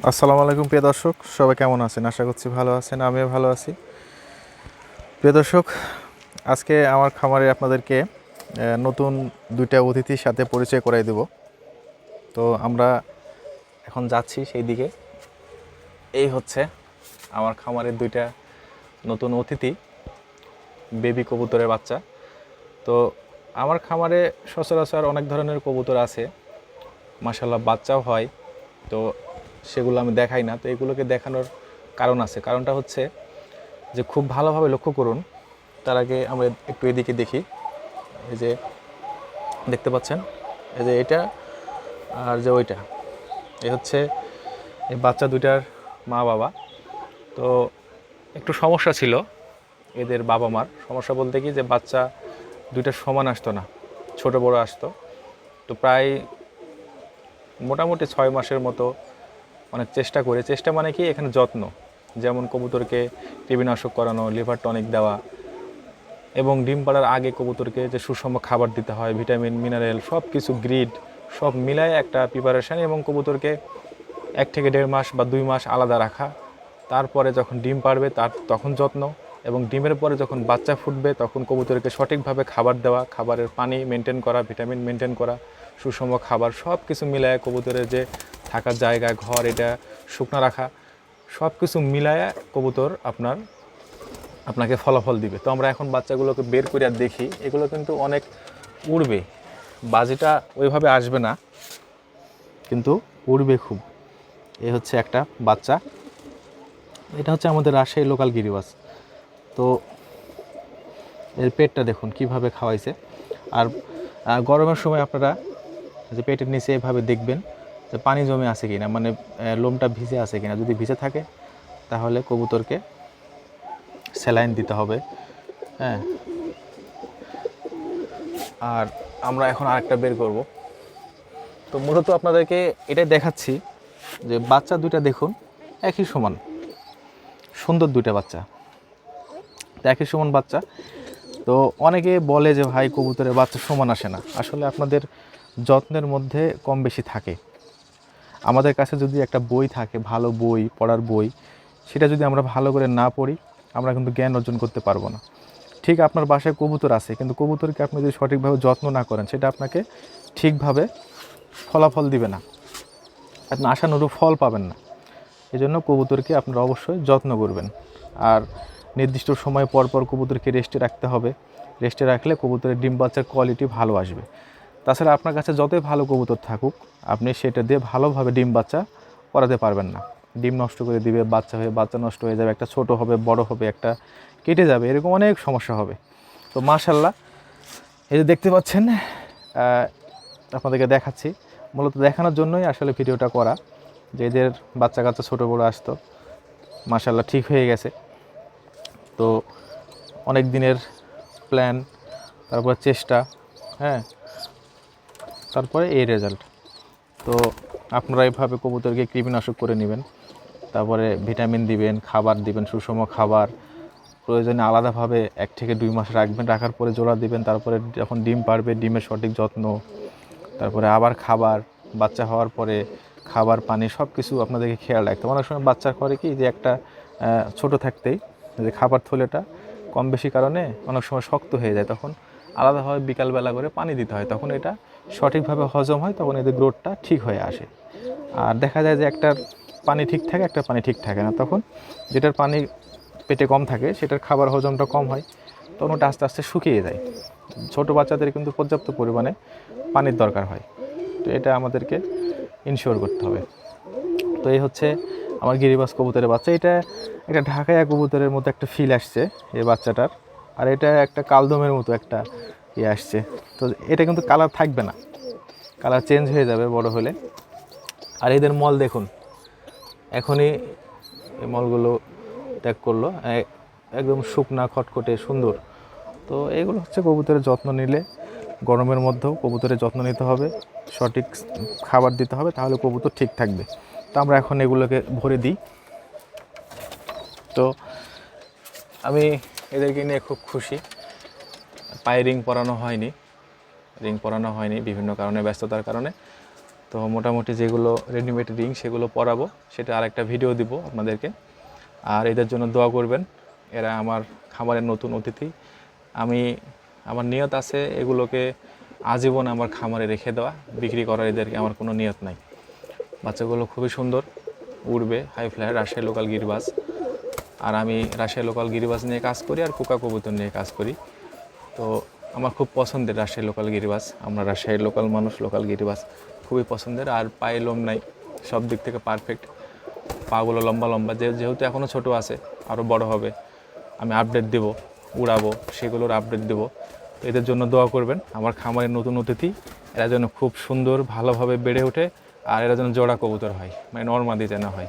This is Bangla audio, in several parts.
আসসালামু আলাইকুম, প্রিয় দর্শক। সবাই কেমন আছেন? আশা করছি ভালো আছেন, আমিও ভালো আছি। প্রিয় দর্শক, আজকে আমার খামারে আপনাদেরকে নতুন দুইটা অতিথির সাথে পরিচয় করাই দেব। তো আমরা এখন যাচ্ছি সেই দিকে। এই হচ্ছে আমার খামারের দুইটা নতুন অতিথি, বেবি কবুতরের বাচ্চা। তো আমার খামারে সচরাচর অনেক ধরনের কবুতর আছে। মাসাল্লাহ বাচ্চাও হয়। তো সেগুলো আমি দেখাই না। তো এগুলোকে দেখানোর কারণ আছে। কারণটা হচ্ছে যে খুব ভালোভাবে লক্ষ্য করুন। তার আগে আমরা একটু এদিকে দেখি। এই যে দেখতে পাচ্ছেন? এই যে এটা আর যে ওইটা। এই হচ্ছে এই বাচ্চা দুইটার মা বাবা। তো একটু সমস্যা ছিল এদের বাবা মার। সমস্যা বলতে কি যে বাচ্চা দুইটা সমান আসতো না। ছোট বড় আসতো। তো প্রায় মোটামুটি ছয় মাসের মতো অনেক চেষ্টা করে। চেষ্টা মানে কি? এখানে যত্ন। যেমন কবুতরকে কৃমিনাশক করানো, লিভার টনিক দেওয়া এবং ডিম পাড়ার আগে কবুতরকে যে সুষম খাবার দিতে হয়, ভিটামিন, মিনারেল সব কিছু গ্রিড, সব মিলায় একটা প্রিপারেশান এবং কবুতরকে এক থেকে দেড় মাস বা দুই মাস আলাদা রাখা। তারপরে যখন ডিম পারবে তার তখন যত্ন এবং ডিমের পরে যখন বাচ্চা ফুটবে, তখন কবুতরকে সঠিকভাবে খাবার দেওয়া, খাবারের পানি মেনটেন করা ভিটামিন মেনটেন করা, সুষম খাবার সব কিছু মিলায় কবুতরের যে থাকার জায়গা, ঘর, এটা শুকনো রাখা সব কিছু মিলায় কবুতর আপনার, আপনাকে ফলাফল দিবে। তো আমরা এখন বাচ্চাগুলোকে বের করে আর দেখি, এগুলো কিন্তু অনেক উড়বে। বাজিটা ওইভাবে আসবে না, কিন্তু উড়বে খুব। এ হচ্ছে একটা বাচ্চা। এটা হচ্ছে আমাদের রাজশাহী লোকাল গিরিবাস। তো এর পেটটা দেখুন, কীভাবে খাওয়াইছে। আর গরমের সময় আপনারা যে পেটের নিচে এভাবে দেখবেন যে পানি জমে আছে কিনা মানে লোমটা ভিজে আছে কিনা, যদি ভিজে থাকে, তাহলে কবুতরকে স্যালাইন দিতে হবে। হ্যাঁ। আর আমরা এখন আরেকটা বের করব। তো মূলত আপনাদেরকে এটাই দেখাচ্ছি যে বাচ্চা দুইটা দেখুন, একই সমান। সুন্দর দুইটা বাচ্চা। তো একই সমান বাচ্চা। তো অনেকে বলে যে, ভাই, কবুতরের বাচ্চা সমান আসে না। আসলে আপনাদের যত্নের মধ্যে কম বেশি থাকে। আমাদের কাছে যদি একটা বই থাকে, ভালো বই, পড়ার বই, সেটা যদি আমরা ভালো করে না পড়ি, আমরা কিন্তু জ্ঞান অর্জন করতে পারব না। ঠিক আপনার বাসায় কবুতর আছে, কিন্তু কবুতরকে আপনি যদি সঠিকভাবে যত্ন না করেন, সেটা আপনাকে ঠিকভাবে ফলাফল দিবে না। আপনি আশানুরূপ ফল পাবেন না। এই জন্য কবুতরকে আপনারা অবশ্যই যত্ন করবেন। আর নির্দিষ্ট সময় পর পর কবুতরকে রেস্টে রাখতে হবে। রেস্টে রাখলে কবুতরের ডিম বাচ্চার কোয়ালিটি ভালো আসবে। তাছাড়া আপনার কাছে যতই ভালো কবুতর থাকুক, আপনি সেটা দিয়ে ভালোভাবে ডিম বাচ্চা করাতে পারবেন না। ডিম নষ্ট করে দিবে, বাচ্চা হয়ে, বাচ্চা নষ্ট হয়ে যাবে, একটা ছোট হবে, বড় হবে, একটা কেটে যাবে, এরকম অনেক সমস্যা হবে। তো মাশাল্লাহ এই যে দেখতে পাচ্ছেন আপনাদেরকে দেখাচ্ছি। মূলত দেখানোর জন্যই আসলে ভিডিওটা করা, যে এদের বাচ্চা কাচ্চা ছোটো বড়ো আসতো মাশাল্লাহ ঠিক হয়ে গেছে। তো অনেক দিনের প্ল্যান তারপর চেষ্টা হ্যাঁ তারপরে এই রেজাল্ট তো আপনারা এইভাবে কবুতরকে কৃমিনাশক করে নেবেন, তারপরে ভিটামিন দিবেন, খাবার দিবেন, সুষম খাবার, প্রয়োজনে আলাদাভাবে এক থেকে দুই মাস রাখবেন, রাখার পরে জোড়া দিবেন, তারপরে যখন ডিম পারবে, ডিমের সঠিক যত্ন, তারপরে আবার খাবার, বাচ্চা হওয়ার পরে খাবার, পানি সব কিছু আপনাদেরকে খেয়াল রাখতে। অনেক সময় বাচ্চা করে কি যে একটা ছোট থাকতেই, যে খাবার থলেটা কম বেশি কারণে অনেক সময় শক্ত হয়ে যায়, তখন আলাদাভাবে বিকালবেলা করে পানি দিতে হয়। তখন এটা সঠিকভাবে হজম হয়, তখন এদের গ্রোথটা ঠিক হয়ে আসে। আর দেখা যায় যে একটার পানি ঠিক থাকে একটা পানি ঠিক থাকে না। তখন যেটার পানি পেটে কম থাকে, সেটার খাবার হজমটা কম হয়, তখন ওটা আস্তে আস্তে শুকিয়ে যায়। ছোট বাচ্চাদের কিন্তু পর্যাপ্ত পরিমাণে পানির দরকার হয়। তো এটা আমাদেরকে ইনশিওর করতে হবে। তো এই হচ্ছে আমার গিরিবাস কবুতরের বাচ্চা। এটা একটা ঢাকায়া কবুতরের মতো একটা ফিল আসছে এই বাচ্চাটার। আর এটা একটা কালদমের মতো একটা ইয়ে আসছে। তো এটা কিন্তু কালার থাকবে না। কালার চেঞ্জ হয়ে যাবে বড় হলে। আর এদের মল দেখুন। এখনই এই মলগুলো ত্যাগ করল। একদম শুকনা, খটখটে, সুন্দর। তো এগুলো হচ্ছে কবুতরের যত্ন নিলে, গরমের মধ্যেও কবুতরের যত্ন নিতে হবে। সঠিক খাবার দিতে হবে, তাহলে কবুতর ঠিক থাকবে। তো আমরা এখন এগুলোকে ভরে দিই। তো আমি এদেরকে নিয়ে খুব খুশি। পায়ে রিং পরানো হয়নি, রিং পরানো হয়নি বিভিন্ন কারণে, ব্যস্ততার কারণে। তো মোটামুটি যেগুলো রেডিমেড রিং, সেগুলো পরাবো। সেটা আরেকটা ভিডিও দিব আপনাদেরকে। আর এদের জন্য দোয়া করবেন, এরা আমার খামারের নতুন অতিথি। আমি, আমার নিয়ত আছে এগুলোকে আজীবন আমার খামারে রেখে দেওয়া, বিক্রি করার এদেরকে আমার কোনো নিয়ত নাই। বাচ্চাগুলো খুবই সুন্দর, উড়বে হাই ফ্লায়ার রাজশাহী লোকাল গিরিবাজ। আর আমি রাজশাহী লোকাল গিরিবাজ নিয়ে কাজ করি আর কোকা কবুতর নিয়ে কাজ করি। তো আমার খুব পছন্দের রাজশাহী লোকাল গিরিবাজ আমরা রাজশাহীর লোকাল মানুষ লোকাল গিরিবাজ খুবই পছন্দের। আর পায়ে লোম নাই, সব দিক থেকে পারফেক্ট পাগুলো লম্বা লম্বা, যে যেহেতু এখনও ছোট আছে আরও বড় হবে। আমি আপডেট দেব, উড়াবো, সেগুলোর আপডেট দেবো। এদের জন্য দোয়া করবেন। আমার খামারের নতুন অতিথি, এরা যেন খুব সুন্দর, ভালোভাবে বেড়ে ওঠে, আর এরা যেন জোড়া কবুতর হয় মানে নর্মাদি যেন হয়।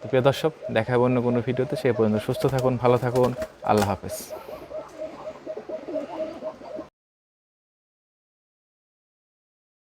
তো প্রিয় দর্শক দেখা হবে অন্য কোনো ভিডিওতে, সে পর্যন্ত সুস্থ থাকুন, ভালো থাকুন, আল্লাহ হাফেজ।